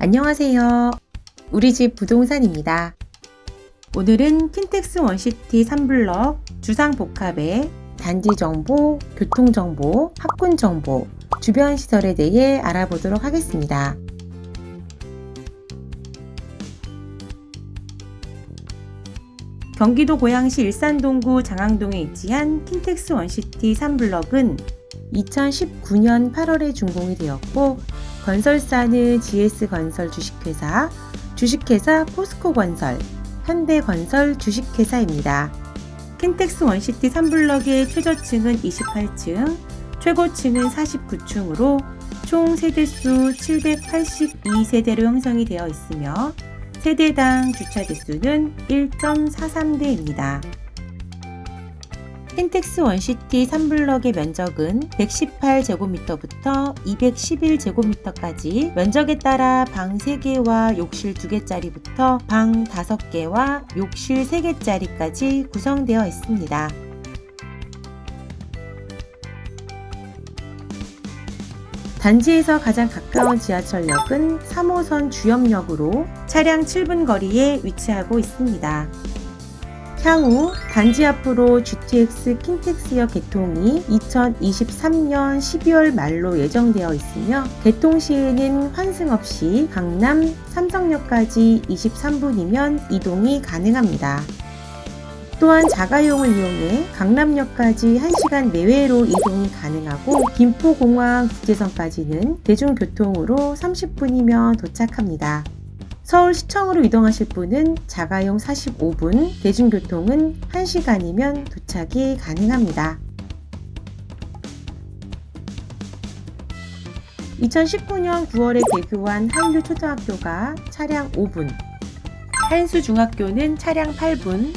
안녕하세요. 우리 집 부동산입니다. 오늘은 킨텍스 원시티 3블럭 주상 복합의 단지 정보, 교통 정보, 학군 정보, 주변 시설에 대해 알아보도록 하겠습니다. 경기도 고양시 일산동구 장항동에 위치한 킨텍스 원시티 3블럭은 2019년 8월에 준공이 되었고 건설사는 GS건설 주식회사, 주식회사 포스코건설, 현대건설 주식회사입니다. 킨텍스 원시티 3블럭의 최저층은 28층, 최고층은 49층으로 총 세대수 782세대로 형성이 되어 있으며 세대당 주차 대수는 1.43대입니다. 킨텍스 원시티 3블럭의 면적은 118제곱미터부터 211제곱미터까지 면적에 따라 방 3개와 욕실 2개짜리부터 방 5개와 욕실 3개짜리까지 구성되어 있습니다. 단지에서 가장 가까운 지하철역은 3호선 주염역으로 차량 7분 거리에 위치하고 있습니다. 향후 단지 앞으로 GTX 킨텍스역 개통이 2023년 12월 말로 예정되어 있으며 개통 시에는 환승 없이 강남 삼성역까지 23분이면 이동이 가능합니다. 또한 자가용을 이용해 강남역까지 1시간 내외로 이동이 가능하고 김포공항 국제선까지는 대중교통으로 30분이면 도착합니다. 서울시청으로 이동하실 분은 자가용 45분, 대중교통은 1시간이면 도착이 가능합니다. 2019년 9월에 개교한 한류초등학교가 차량 5분, 한수중학교는 차량 8분,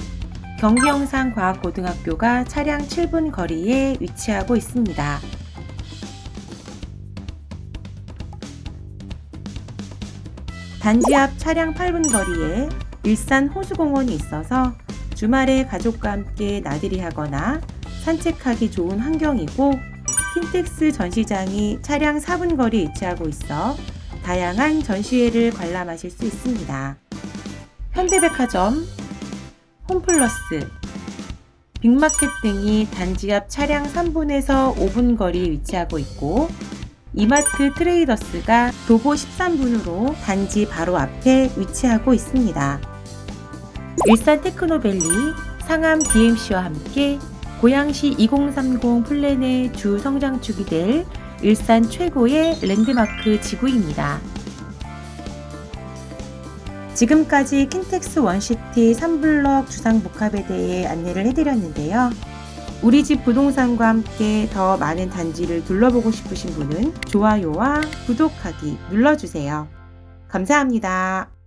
경기영상과학고등학교가 차량 7분 거리에 위치하고 있습니다. 단지 앞 차량 8분 거리에 일산 호수공원이 있어서 주말에 가족과 함께 나들이 하거나 산책하기 좋은 환경이고 킨텍스 전시장이 차량 4분 거리에 위치하고 있어 다양한 전시회를 관람하실 수 있습니다. 현대백화점, 홈플러스, 빅마켓 등이 단지 앞 차량 3분에서 5분 거리에 위치하고 있고 이마트 트레이더스가 도보 13분으로 단지 바로 앞에 위치하고 있습니다. 일산 테크노밸리, 상암 DMC와 함께 고양시 2030 플랜의 주 성장축이 될 일산 최고의 랜드마크 지구입니다. 지금까지 킨텍스 원시티 3블럭 주상복합에 대해 안내를 해드렸는데요. 우리 집 부동산과 함께 더 많은 단지를 둘러보고 싶으신 분은 좋아요와 구독하기 눌러주세요. 감사합니다.